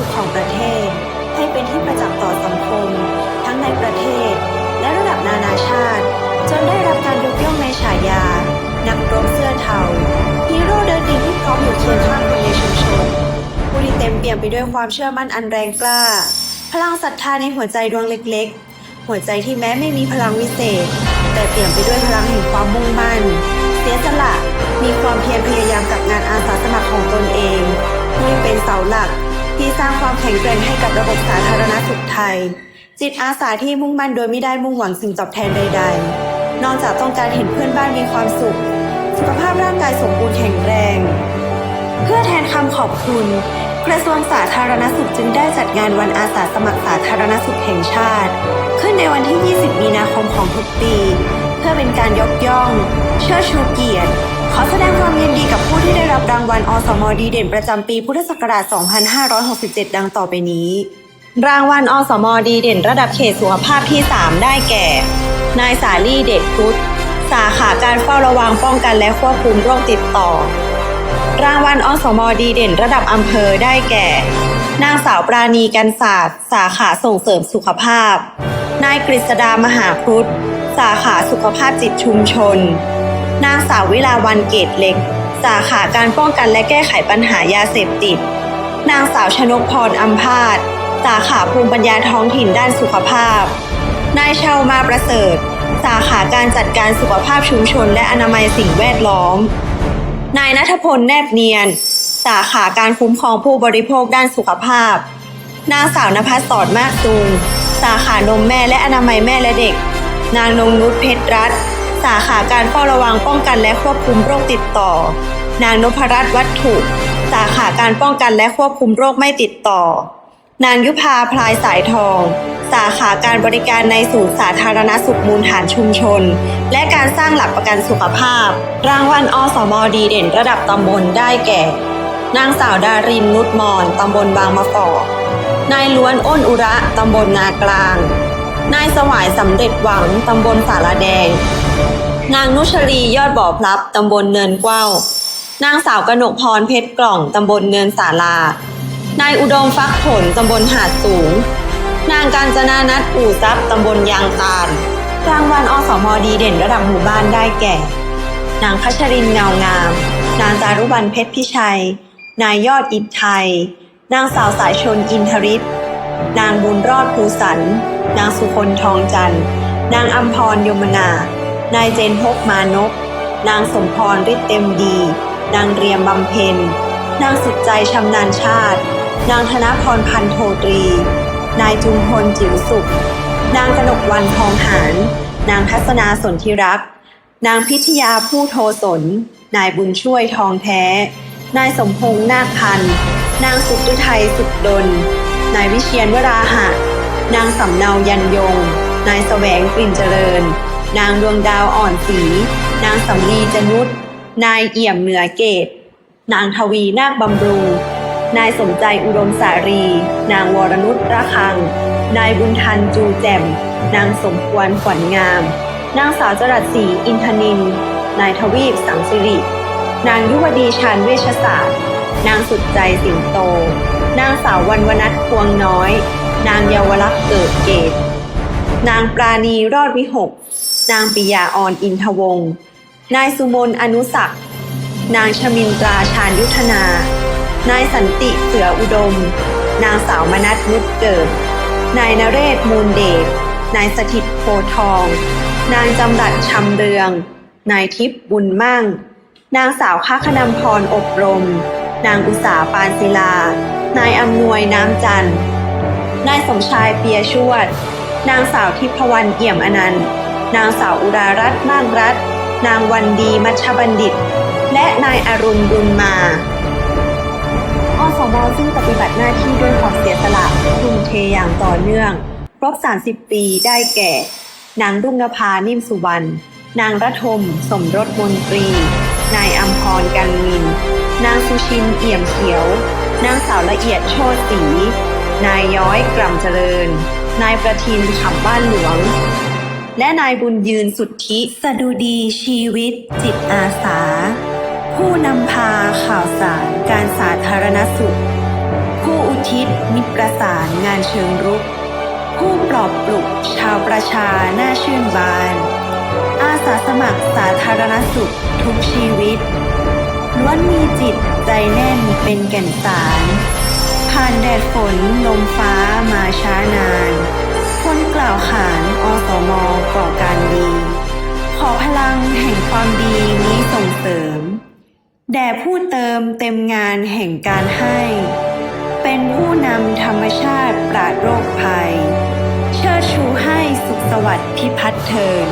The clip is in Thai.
ุขของประเทศ ให้เป็นที่ประจักษ์ต่อสังคม ทั้งในประเทศ และระดับนานาชาติ จนได้รับการยกย่องในฉายา นักรบเสื้อเทาฮีโร่เดินดินที่พร้อมอยู่เคียงข้างคนในชุมชนผู้ที่เต็มเปี่ยมไปด้วยความเชื่อมั่นอันแรงกล้า พลังศรัทธาในหัวใจดวงเล็ก ๆ หัวใจที่แม้ไม่มีพลังวิเศษ แต่เปี่ยมไปด้วยพลังแห่งความมุ่งมั่น เสียสละมีความเพียรพยายามกับงานอาสาสมัครของตนเอง ที่เป็นเสาหลัก ที่สร้างความแข็งแกร่งให้กับระบบสาธารณสุขไทย จิตอาสาที่มุ่งมั่นโดยไม่ได้มุ่งหวังสิ่งตอบแทนใด ๆ นอกจากต้องการเห็นเพื่อนบ้านมีความสุข สุขภาพร่างกายสมบูรณ์แข็งแรง เพื่อแทนคำขอบคุณ กระทรวงสาธารณสุขจึงได้จัดงานวันอาสาสมัครสาธารณสุขแห่งชาติ ขึ้นในวันที่ 20 มีนาคมของทุกปี เพื่อเป็นการยกย่อง เชิดชูเกียรติ ขอแสดงความยินดีกับผู้ที่ได้รับรางวัลอสมดีเด่นประจำปีพุทธศักราช 2567 ดังต่อไปนี้ รางวัลอสมดีเด่นระดับเขตสุขภาพที่ 3 ได้แก่ นายสาลีเดชพุทธ สาขาการเฝ้าระวังป้องกันและควบคุมโรคติดต่อ รางวัลอสมดีเด่นระดับอำเภอได้แก่ นางสาวปราณีกันศาสตร์ สาขาส่งเสริมสุขภาพ นายกฤษดามหาพุทธ สาขาสุขภาพจิตชุมชน นางสาววิลาวันเกตเล็ก สาขาการป้องกันและแก้ไขปัญหายาเสพติด นางสาวชนกพรอัมพาตสาขาภูมิปัญญาท้องถิ่นด้านสุขภาพ นายชาวมาประเสริฐ สาขาการจัดการสุขภาพชุมชน และอนามัยสิ่งแวดล้อม นายนัทพลแนบเนียน สาขาการคุ้มครองผู้บริโภคด้านสุขภาพ นางสาวนภัสสอนมากซูงสาขานมแม่และอนามัยแม่และเด็ก นางนงนุชเพชรรัตน์สาขาการเฝ้าระวังป้องกันและควบคุมโรคติดต่อ นางนพรัตน์วัตถุ สาขาการป้องกันและควบคุมโรคไม่ติดต่อ นางยุพาพลายสายทอง สาขาการบริการในศูนย์สาธารณสุขมูลฐานชุมชน และการสร้างหลักประกันสุขภาพ รางวัลอสมดีเด่นระดับตำบลได้แก่ นางสาวดารินนุชมอนตำบลบางมะกอกนายล้วนอ้นอุระตำบลนากลาง นายสวายสำเร็จหวังตำบลสารแดง นางนุชลียอดบ่อพลับตำบลเนินกว้าว นางสาวกนกพรเพชรกล่องตำบลเนินสาลา นายอุดมฟักผลตำบลหาดสูง นางการจนานัทอู่ทรัพย์ตำบลยางตาลรางวัลอสมดีเด่นระดับหมู่บ้านได้แก่ นางพัชรินเงางาม นางจารุวรรณเพชรพิชัย นายยอดอิฐไทย นางสาวสายชนอินทริศนางบุญรอดภูสัน นางสุคนทองจันทร์ นางอัมพรยมนา นายเจนพบมานพ นางสมพรฤทธิ์เต็มดี นางเรียมบำเพ็ญ นางสุดใจชำนาญชาติ นางธนพรพันโทตรี นายจุมพลจิ๋วสุข นางกนกวันทองหารนางทัศนาสนธิรัก นางพิทยาผู้โทสน นายบุญช่วยทองแท้ นายสมพงษ์นาคพันธ์นางสุตุไทยสุดดล นายวิเชียนวราหะ นางสำเนายันยง นายแสวงกลิ่นเจริญ นางดวงดาวอ่อนสี นางสำลีจนุษนายเอี่ยมเหนือเกต นางทวีนาคบำรุง นายสมใจอุดมสารี นางวรนุชระคัง นายบุญทันจูแจ่ม นางสมควรขวัญงาม นางสาวจรัสศรีอินทนิน นายทวีปสังสิริ นางยุวดีชาญเวชศาสตร์ นางสุดใจสิงโต นางสาววันวนัทพวงน้อย นางเยาวลักษณ์เกิดเกต นางปราณีรอดวิหก นางปิยาออนอินทวงศ์ นายสุมนอนุศักนางชมินตราชาญยุทธนา นายสันติเสืออุดม นางสาวมนัทนุชเกิด นายนเรศมูลเดช นายสถิตโพทอง นางจำรัดชำเรือง นายทิพย์บุญมั่ง นางสาวค้าขนำพรอบรม นางอุษาปานศิลา นายอำนวยน้ำจันทร์ นายสมชายเปียชวด นางสาวทิพวรรณเอี่ยมอนันต์ นางสาวอุรารัตน์มากรัตน์นางวันดีมัชบัณฑิต และนายอรุณบุญมาอสมซึ่งปฏิบัติหน้าที่ด้วยความเสียสละทุ่มเทอย่างต่อเนื่อง ครบ 30 ปีได้แก่ นางรุ่งนภานิ่มสุวรรณ นางระทมสมรสมนตรี นายอัมพรกันมิน นางสุชินเอี่ยมเขียว นางสาวละเอียดโชติศรี นายย้อยกล่ำเจริญ นายประทินขำบ้านหลวง และนายบุญยืนสุทธิ สดุดีชีวิตจิตอาสา ผู้นำพาข่าวสารการสาธารณสุข ผู้อุทิศมิตรประสานงานเชิงรุก ผู้ปลอบปลุกชาวประชาหน้าชื่นบาน อาสาสมัครสาธารณสุขทุกชีวิตล้วนมีจิตใจแน่นเป็นแก่นสาร ผ่านแดดฝนลมฟ้ามาช้านาน คนกล่าวขานอสมก่อการดี ขอพลังแห่งความดีนี้ส่งเสริม แด่ผู้เติมเต็มงานแห่งการให้ เป็นผู้นำธรรมชาติปราดโรคภัย เชิดชูให้สุขสวัสดิ์พิพัฒน์เทิน